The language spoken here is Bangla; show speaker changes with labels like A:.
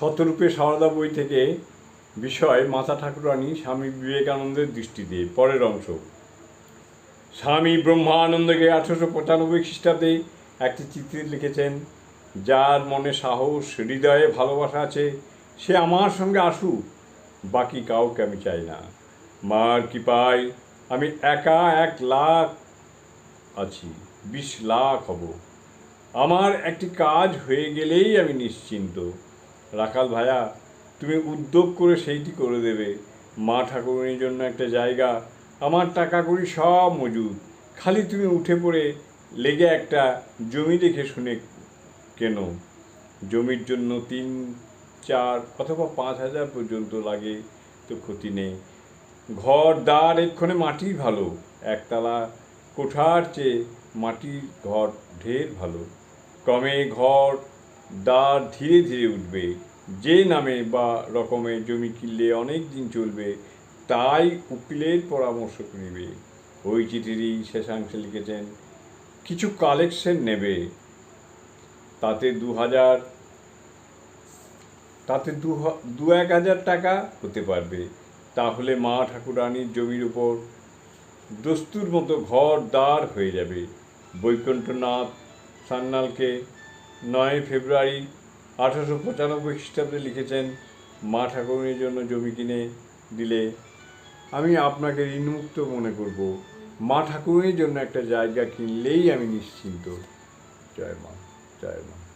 A: শতরূপে সারদা বই থেকে বিষয় মাতা ঠাকুরানী স্বামী বিবেকানন্দের দৃষ্টিতে পরের অংশ। স্বামী ব্রহ্মানন্দকে আঠেরোশো পঁচানব্বই খ্রিস্টাব্দে একটি চিঠি লিখেছেন, যার মনে সাহস, হৃদয়ে ভালোবাসা আছে, সে আমার সঙ্গে আসুক, বাকি কাউকে আমি চাই না। মার কৃপায় আমি একা এক লাখ আছি, বিশ লাখ হব। আমার একটি কাজ হয়ে গেলেই আমি নিশ্চিন্ত। রাখাল ভায়া তুমি উদ্যোগ করে সেইটি করে দেবে। মা ঠাকুরনির জন্য একটা জায়গা। আমার টাকা করি সব মজুদ। খালি তুমি উঠে পড়ে লেগে একটা জমি দেখে শুনে কেন? জমির জন্য তিন, চার অথবা পাঁচ হাজার পর্যন্ত লাগে, তো ক্ষতি নেই। ঘর, দ্বার এক্ষণে মাটি ভালো। একতলা কোঠার চেয়ে মাটির ঘর ঢের ভালো। ক্রমে ঘর দ্বার ধীরে ধীরে উঠবে। যে নামে বা রকমের জমি কিনলে অনেক দিন চলবে, তাই উকিলের পরামর্শ নেবে। ওই চিঠিরই শেষাংশে লিখেছেন, কিছু কালেকশন নেবে। তাতে দু হাজার, তাতে দু দু এক হাজার টাকা হতে পারবে। তাহলে মা ঠাকুরানীর জমির উপর দস্তুর মতো ঘর দ্বার হয়ে যাবে। বৈকুণ্ঠনাথ সান্যালকে নয় ফেব্রুয়ারি আঠারোশো পঁচানব্বই খ্রিস্টাব্দে লিখেছেন, মা ঠাকুরের জন্য জমি কিনে দিলে। আমি আপনাকে ঋণমুক্ত মনে করব। মা ঠাকুরের জন্য একটা জায়গা কিনলেই আমি নিশ্চিন্ত। জয় মা জয় মা।